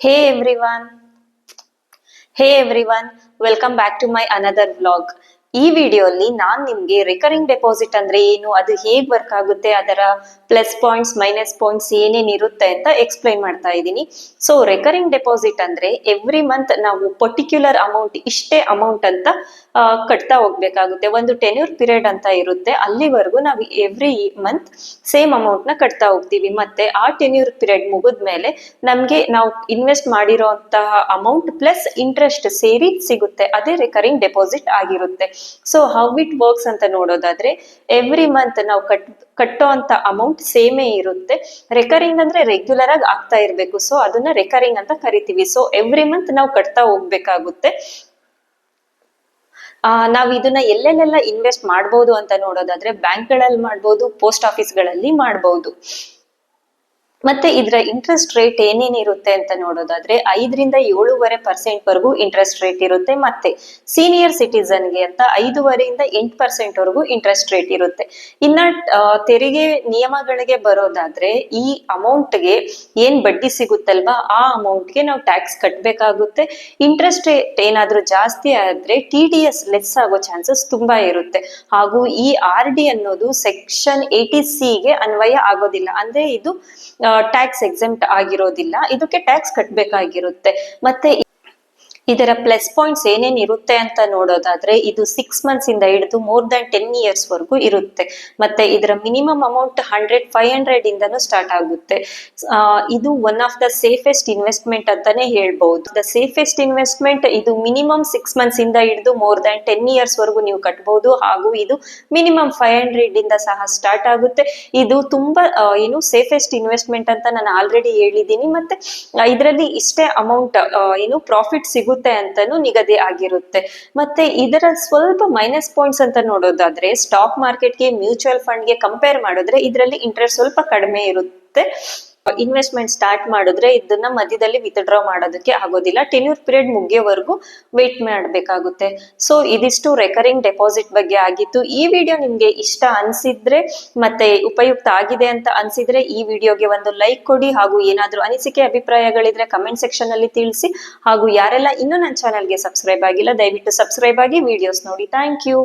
Hey everyone. Hey everyone, welcome back to my another vlog. ಈ ವಿಡಿಯೋಲಿ ನಾನ್ ನಿಮ್ಗೆ recurring deposit ಅಂದ್ರೆ ಏನು ಅದು ಹೇಗ್ ವರ್ಕ್ ಆಗುತ್ತೆ ಅದರ ಪ್ಲಸ್ ಪಾಯಿಂಟ್ಸ್ ಮೈನಸ್ ಪಾಯಿಂಟ್ಸ್ ಏನೇನ್ ಇರುತ್ತೆ ಅಂತ ಎಕ್ಸ್ಪ್ಲೈನ್ ಮಾಡ್ತಾ ಇದ್ದೀನಿ ಸೊ ರೆಕರಿಂಗ್ ಡೆಪಾಸಿಟ್ ಅಂದ್ರೆ ಎವ್ರಿ ಮಂತ್ ನಾವು ಪರ್ಟಿಕ್ಯುಲರ್ ಅಮೌಂಟ್ ಇಷ್ಟೇ ಅಮೌಂಟ್ ಅಂತ ಕಟ್ತಾ ಹೋಗ್ಬೇಕಾಗುತ್ತೆ. ಒಂದು ಟೆನ್ಯೂರ್ ಪಿರಿಯಡ್ ಅಂತ ಇರುತ್ತೆ. ಅಲ್ಲಿವರೆಗೂ ನಾವು ಎವ್ರಿ ಮಂತ್ ಸೇಮ್ ಅಮೌಂಟ್ನ ಕಟ್ತಾ ಹೋಗ್ತೀವಿ. ಮತ್ತೆ ಆ ಟೆನ್ಯೂರ್ ಪೀರಿಯಡ್ ಮುಗಿದ್ಮೇಲೆ ನಮ್ಗೆ ನಾವು ಇನ್ವೆಸ್ಟ್ ಮಾಡಿರೋಂತಹ ಅಮೌಂಟ್ ಪ್ಲಸ್ ಇಂಟ್ರೆಸ್ಟ್ ಸೇರಿ ಸಿಗುತ್ತೆ. ಅದೇ ರಿಕರಿಂಗ್ ಡೆಪಾಸಿಟ್ ಆಗಿರುತ್ತೆ. ಸೊ ಹೌ ಇಟ್ ವರ್ಕ್ಸ್ ಅಂತ ನೋಡೋದಾದ್ರೆ ಎವ್ರಿ ಮಂತ್ ನಾವು ಕಟ್ ಕಟ್ಟೋ ಅಂತ ಅಮೌಂಟ್ ಸೇಮೇ ಇರುತ್ತೆ. ರೆಕರಿಂಗ್ ಅಂದ್ರೆ ರೆಗ್ಯುಲರ್ ಆಗಿ ಆಗ್ತಾ ಇರಬೇಕು. ಸೊ ಅದನ್ನ ರೆಕರಿಂಗ್ ಅಂತ ಕರಿತೀವಿ. ಸೊ ಎವ್ರಿ ಮಂತ್ ನಾವು ಕಟ್ತಾ ಹೋಗ್ಬೇಕಾಗುತ್ತೆ. ನಾವ್ ಇದನ್ನ ಎಲ್ಲೆಲ್ಲೆಲ್ಲ ಇನ್ವೆಸ್ಟ್ ಮಾಡ್ಬೋದು ಅಂತ ನೋಡೋದಾದ್ರೆ ಬ್ಯಾಂಕ್ಗಳಲ್ಲಿ ಮಾಡ್ಬೋದು ಪೋಸ್ಟ್ ಆಫೀಸ್ಗಳಲ್ಲಿ ಮಾಡ್ಬೋದು. ಮತ್ತೆ ಇದರ ಇಂಟ್ರೆಸ್ಟ್ ರೇಟ್ ಏನೇನಿರುತ್ತೆ ಅಂತ ನೋಡೋದಾದ್ರೆ ಐದರಿಂದ ಏಳುವರೆ ಪರ್ಸೆಂಟ್ ವರೆಗೂ ಇಂಟ್ರೆಸ್ಟ್ ರೇಟ್ ಇರುತ್ತೆ. ಮತ್ತೆ ಸೀನಿಯರ್ ಸಿಟಿಸನ್ಗೆ ಅಂತ ಐದೂವರೆಯಿಂದ ಎಂಟು ಪರ್ಸೆಂಟ್ ವರೆಗೂ ಇಂಟ್ರೆಸ್ಟ್ ರೇಟ್ ಇರುತ್ತೆ. ಇನ್ನ ತೆರಿಗೆ ನಿಯಮಗಳಿಗೆ ಬರೋದಾದ್ರೆ ಈ ಅಮೌಂಟ್ಗೆ ಏನ್ ಬಡ್ಡಿ ಸಿಗುತ್ತಲ್ವಾ ಆ ಅಮೌಂಟ್ಗೆ ನಾವು ಟ್ಯಾಕ್ಸ್ ಕಟ್ಟಬೇಕಾಗುತ್ತೆ ಇಂಟ್ರೆಸ್ಟ್ ರೇಟ್ ಏನಾದ್ರೂ ಜಾಸ್ತಿ ಆದ್ರೆ ಟಿ ಡಿ ಲೆಸ್ ಆಗೋ ಚಾನ್ಸಸ್ ತುಂಬಾ ಇರುತ್ತೆ. ಹಾಗೂ ಈ ಆರ್ ಡಿ ಅನ್ನೋದು ಸೆಕ್ಷನ್ ಏಟಿ ಗೆ ಅನ್ವಯ ಆಗೋದಿಲ್ಲ. ಅಂದ್ರೆ ಇದು ಟ್ಯಾಕ್ಸ್ ಎಕ್ಸೆಂಪ್ಟ್ ಆಗಿರೋದಿಲ್ಲ. ಇದಕ್ಕೆ ಟ್ಯಾಕ್ಸ್ ಕಟ್ಟಬೇಕಾಗಿರುತ್ತೆ ಮತ್ತೆ ಇದರ ಪ್ಲಸ್ ಪಾಯಿಂಟ್ಸ್ ಏನೇನ್ ಇರುತ್ತೆ ಅಂತ ನೋಡೋದಾದ್ರೆ, ಇದು ಸಿಕ್ಸ್ ಮಂತ್ಸ್ ಇಂದ ಹಿಡಿದು ಮೋರ್ ದನ್ ಟೆನ್ ಇಯರ್ಸ್ ವರೆಗೂ ಇರುತ್ತೆ. ಮತ್ತೆ ಇದರ minimum amount hundred five hundred ಇಂದನೂ start ಆಗುತ್ತೆ. ಇದು one of the safest investment ಅಂತಾನೆ ಹೇಳ್ಬಹುದು ದ ಸೇಫೆಸ್ಟ್ ಇನ್ವೆಸ್ಟ್ಮೆಂಟ್ ಇದು ಮಿನಿಮಮ್ ಸಿಕ್ಸ್ ಮಂತ್ಸ್ ಇಂದ ಹಿಡಿದು ಮೋರ್ ದನ್ ಟೆನ್ ಇಯರ್ಸ್ ವರೆಗೂ ನೀವು ಕಟ್ಬಹುದು ಹಾಗೂ ಇದು ಮಿನಿಮಮ್ ಫೈವ್ ಹಂಡ್ರೆಡ್ ಇಂದ ಸಹ ಸ್ಟಾರ್ಟ್ ಆಗುತ್ತೆ. ಇದು ತುಂಬಾ ಏನು ಸೇಫೆಸ್ಟ್ ಇನ್ವೆಸ್ಟ್ಮೆಂಟ್ ಅಂತ ನಾನು ಆಲ್ರೆಡಿ ಹೇಳಿದ್ದೀನಿ. ಮತ್ತೆ ಇದರಲ್ಲಿ ಇಷ್ಟೇ ಅಮೌಂಟ್ ಏನು ಪ್ರಾಫಿಟ್ ಸಿಗುತ್ತೆ ಅಂತಾನು ನಿಗದಿ ಆಗಿರುತ್ತೆ. ಮತ್ತೆ ಇದರ ಸ್ವಲ್ಪ ಮೈನಸ್ ಪಾಯಿಂಟ್ಸ್ ಅಂತ ನೋಡೋದಾದ್ರೆ ಸ್ಟಾಕ್ ಮಾರ್ಕೆಟ್ಗೆ ಮ್ಯೂಚುವಲ್ ಫಂಡ್ಗೆ ಕಂಪೇರ್ ಮಾಡಿದ್ರೆ, ಇದರಲ್ಲಿ ಇಂಟ್ರೆಸ್ಟ್ ಸ್ವಲ್ಪ ಕಡಿಮೆ ಇರುತ್ತೆ. ಇನ್ವೆಸ್ಟ್ಮೆಂಟ್ ಸ್ಟಾರ್ಟ್ ಮಾಡಿದ್ರೆ ಇದನ್ನ ಮಧ್ಯದಲ್ಲಿ ವಿತ್ಡ್ರಾ ಮಾಡೋದಕ್ಕೆ ಆಗೋದಿಲ್ಲ. ಟೆನ್ಯೂರ್ ಪೀರಿಯಡ್ ಮುಗಿಯೋವರೆಗೂ ವೇಟ್ ಮಾಡಬೇಕಾಗುತ್ತೆ. ಸೊ ಇದಿಷ್ಟು ರೆಕರಿಂಗ್ ಡೆಪಾಸಿಟ್ ಬಗ್ಗೆ ಆಗಿತ್ತು. ಈ ವಿಡಿಯೋ ನಿಮ್ಗೆ ಇಷ್ಟ ಅನ್ಸಿದ್ರೆ, ಮತ್ತೆ ಉಪಯುಕ್ತ ಆಗಿದೆ ಅಂತ ಅನ್ಸಿದ್ರೆ, ಈ ವಿಡಿಯೋಗೆ ಒಂದು ಲೈಕ್ ಕೊಡಿ ಹಾಗೂ ಏನಾದರೂ ಅನಿಸಿಕೆ, ಅಭಿಪ್ರಾಯಗಳಿದ್ರೆ ಕಮೆಂಟ್ ಸೆಕ್ಷನ್ ಅಲ್ಲಿ ತಿಳಿಸಿ ಹಾಗೂ ಯಾರೆಲ್ಲ ಇನ್ನೂ ನನ್ನ ಚಾನಲ್ಗೆ ಸಬ್ಸ್ಕ್ರೈಬ್ ಆಗಿಲ್ಲ, ದಯವಿಟ್ಟು ಸಬ್ಸ್ಕ್ರೈಬ್ ಆಗಿ ವಿಡಿಯೋಸ್ ನೋಡಿ. Thank you